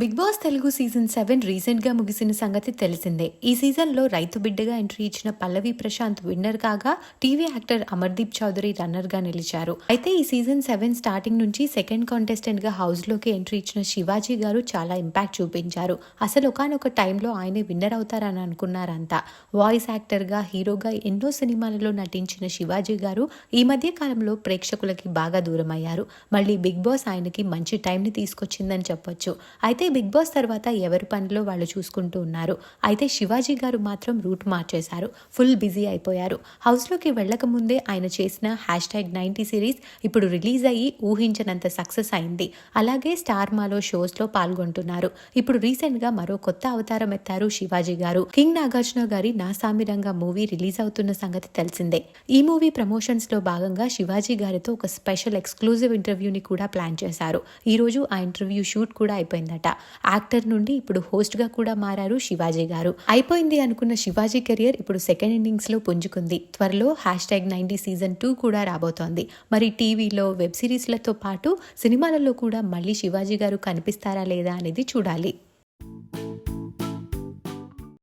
Bigg Boss Telugu season seven రీసెంట్గా ముగిసిన సంగతి తెలిసిందే. ఈ సీజన్లో రైతు బిడ్డగా ఎంట్రీ ఇచ్చిన పల్లవి ప్రశాంత్ విన్నర్ కాగా టీవీ యాక్టర్ అమర్దీప్ చౌదరి రన్నర్గా నిలిచారు. అయితే ఈ సీజన్ సెవెన్ స్టార్టింగ్ నుంచి సెకండ్ కాంటెస్టెంట్గా హౌస్లోకి ఎంట్రీ ఇచ్చిన శివాజీ గారు చాలా ఇంపాక్ట్ చూపించారు. అసలు ఒకనొక టైంలో ఆయనే విన్నర్ అవుతారని అనుకున్నారంతా వాయిస్ యాక్టర్గా హీరోగా ఎన్నో సినిమాలలో నటించిన శివాజీ గారు ఈ మధ్య కాలంలో ప్రేక్షకులకి బాగా దూరమయ్యారు. మళ్ళీ బిగ్ బాస్ ఆయనకి మంచి టైంని తీసుకొచ్చిందని చెప్పొచ్చు. అయితే బిగ్ బాస్ తర్వాత ఎవరి పనిలో వాళ్ళు చూసుకుంటూ ఉన్నారు? అయితే శివాజీ గారు మాత్రం రూట్ మార్చేశారు. ఫుల్ బిజీ అయిపోయారు. హౌస్లోకి వెళ్ళక ముందే ఆయన చేసిన హ్యాష్ ట్యాగ్ నైంటీ సిరీస్ ఇప్పుడు రిలీజ్ అయ్యి ఊహించనంత సక్సెస్ అయింది. అలాగే స్టార్ మాలో షోస్లో పాల్గొంటున్నారు. ఇప్పుడు రీసెంట్గా మరో కొత్త అవతారం ఎత్తారు శివాజీ గారు. కింగ్ నాగార్జున గారి నా సామిరంగా మూవీ రిలీజ్ అవుతున్న సంగతి తెలిసిందే. ఈ మూవీ ప్రమోషన్స్లో భాగంగా శివాజీ గారితో ఒక స్పెషల్ ఎక్స్క్లూజివ్ ఇంటర్వ్యూని కూడా ప్లాన్ చేశారు. ఈ రోజు ఆ ఇంటర్వ్యూ షూట్ కూడా అయిపోయిందట. యాక్టర్ నుండి ఇప్పుడు హోస్ట్గా కూడా మారారు శివాజీ గారు. అయిపోయింది అనుకున్న శివాజీ కెరియర్ ఇప్పుడు సెకండ్ ఇన్నింగ్స్లో పుంజుకుంది. త్వరలో hashtag ninety season two కూడా రాబోతోంది. మరి టీవీలో వెబ్ సిరీస్లతో పాటు సినిమాలలో కూడా మళ్ళీ శివాజీ గారు కనిపిస్తారా లేదా అనేది చూడాలి.